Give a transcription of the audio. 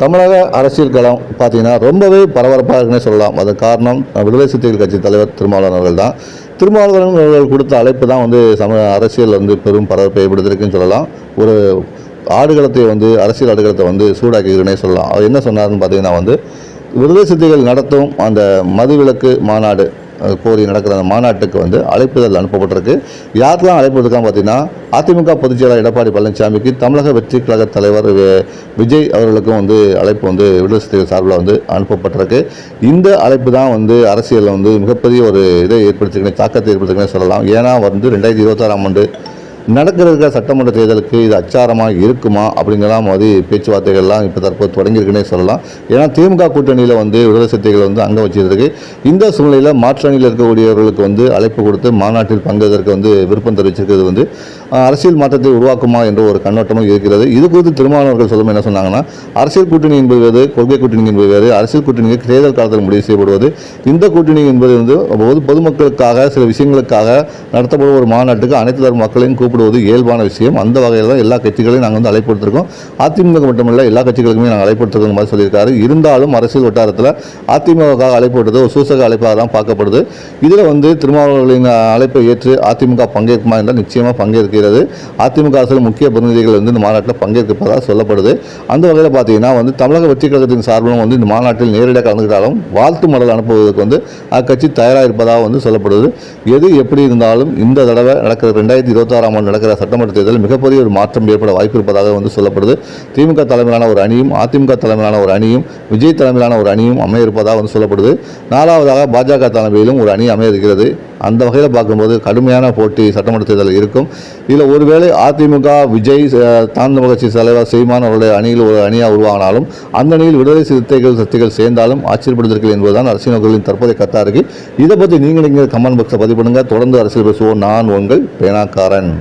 தமிழக அரசியல் களம் பார்த்தீங்கன்னா ரொம்பவே பரபரப்பாக இருக்குன்னு சொல்லலாம். அது காரணம் விடுதலை சிறுத்தைகள் கட்சி தலைவர் திருமாவளவன் அவர்கள் தான். திருமாவளவன் அவர்கள் கொடுத்த அழைப்பு தான் வந்து சம அரசியல் வந்து பெரும் பரபரப்பை ஏற்படுத்திருக்குன்னு சொல்லலாம். ஒரு ஆடுகளத்தை வந்து அரசியல் ஆடுகளத்தை வந்து சூடாக்கிக்கிறேனே சொல்லலாம். அவர் என்ன சொன்னார்னு பார்த்தீங்கன்னா வந்து விடுதலை சிறுத்தைகள் நடத்தும் அந்த மதுவிலக்கு மாநாடு கோரி நடக்கிற அந்த மாநாட்டுக்கு வந்து அழைப்புதல் அனுப்பப்பட்டிருக்கு. யாருக்கெல்லாம் அழைப்பு இருக்கான்னு பார்த்தீங்கன்னா அதிமுக பொதுச்செயலாளர் எடப்பாடி பழனிசாமிக்கு தமிழக வெற்றி கழக தலைவர் விஜய் அவர்களுக்கும் வந்து அழைப்பு வந்து விடுதலை சிறுத்தைகள் சார்பில் வந்து அனுப்பப்பட்டிருக்கு. இந்த அழைப்பு தான் வந்து அரசியலில் வந்து மிகப்பெரிய ஒரு இதை ஏற்படுத்திருக்கேன் தாக்கத்தை ஏற்படுத்திருக்கேன் சொல்லலாம். ஏன்னா வந்து ரெண்டாயிரத்தி இருபத்தாறாம் ஆண்டு நடக்கிற இருக்கிற சட்டமன்ற தேர்தலுக்கு இது அச்சாரமாக இருக்குமா அப்படிங்கலாம் மாதிரி பேச்சுவார்த்தைகள்லாம் இப்போ தற்போது தொடங்கியிருக்குன்னே சொல்லலாம். ஏன்னா திமுக கூட்டணியில் வந்து விடுதலை சக்திகள் வந்து அங்கே வச்சிருக்கு இந்த சூழ்நிலையில் மாற்றணியில் இருக்கக்கூடியவர்களுக்கு வந்து அழைப்பு கொடுத்து மாநாட்டில் பங்கேற்பதற்கு வந்து விருப்பம் தெரிவிச்சிருக்கிறது வந்து அரசியல் மாற்றத்தை உருவாக்குமா என்ற ஒரு கண்ணோட்டமும் இருக்கிறது. இது குறித்து திருமாவளவர்கள் சொல்லும் என்ன சொன்னாங்கன்னா அரசியல் கூட்டணி என்பது வேறு கொள்கை கூட்டணி என்பது வேறு அரசியல் கூட்டணி தேர்தல் காலத்தில் முடிவு செய்யப்படுவது. இந்த கூட்டணி என்பது வந்து பொது பொதுமக்களுக்காக சில விஷயங்களுக்காக நடத்தப்படும் ஒரு மாநாட்டுக்கு அனைத்து தரப்பு மக்களையும் கூப்பிடுவது இயல்பான விஷயம். அந்த வகையில் தான் எல்லா கட்சிகளையும் நாங்கள் வந்து அழைப்படுத்திருக்கோம் அதிமுக மட்டுமல்ல எல்லா கட்சிகளுக்குமே நாங்கள் அழைப்படுத்திருக்கோம் மாதிரி சொல்லியிருக்காரு. இருந்தாலும் அரசியல் வட்டாரத்தில் அதிமுகவுக்காக அழைப்பு விட்டது ஒரு சூசக அழைப்பாக தான் பார்க்கப்படுது. இதில் வந்து திருமாவளவர்களின் அழைப்பை ஏற்று அதிமுக பங்கேற்குமா என்றால் நிச்சயமாக பங்கேற்கிறது. அதிமுக அரசியல் முக்கிய பிரதிநிதிகள் வந்து இந்த மாநாட்டில் பங்கேற்கப்பதாக சொல்லப்படுது. அந்த வகையில் பார்த்தீங்கன்னா வந்து தமிழக வெற்றி கழகத்தின் சார்பிலும் வந்து இந்த மாநாட்டில் நேரடியாக கலந்துக்கிட்டாலும் வாழ்த்து மடல் அனுப்புவதற்கு வந்து அக்கட்சி தயாராக இருப்பதாக வந்து சொல்லப்படுது. எது எப்படி இருந்தாலும் இந்த தடவை நடக்கிற ரெண்டாயிரத்தி இருபத்தாறாம் ஆண்டு நடக்கிற சட்டமன்ற தேர்தலில் மிகப்பெரிய ஒரு மாற்றம் ஏற்பட வாய்ப்பு இருப்பதாக வந்து சொல்லப்படுது. திமுக தலைமையிலான ஒரு அணியும் அதிமுக தலைமையிலான ஒரு அணியும் விஜய் தலைமையிலான ஒரு அணியும் அமைய இருப்பதாக வந்து சொல்லப்படுது. நாலாவதாக பாஜக தலைமையிலும் ஒரு அணி அமைய இருக்கிறது. அந்த வகையில் பார்க்கும்போது கடுமையான போட்டி சட்டமன்ற தேர்தல் இருக்கும். இதில் ஒருவேளை அதிமுக விஜய் தாழ்ந்த கட்சி தலைவர் சீமான் அவருடைய அணியில் ஒரு அணியாக உருவானாலும் அந்த அணியில் விடுதலை சிறுத்தைகள் சக்திகள் சேர்ந்தாலும் ஆச்சரியப்படுத்திருக்கிறது என்பதுதான் அரசியல் நோக்கங்களின் தற்போதைய கத்தா இருக்கு இதை பற்றி நீங்கள் நீங்கள் கமெண்ட் பாக்ஸில் பதிவு பண்ணுங்கள் தொடர்ந்து அரசியல் பேசுவோம். நான் உங்கள் பேனாக்காரன்.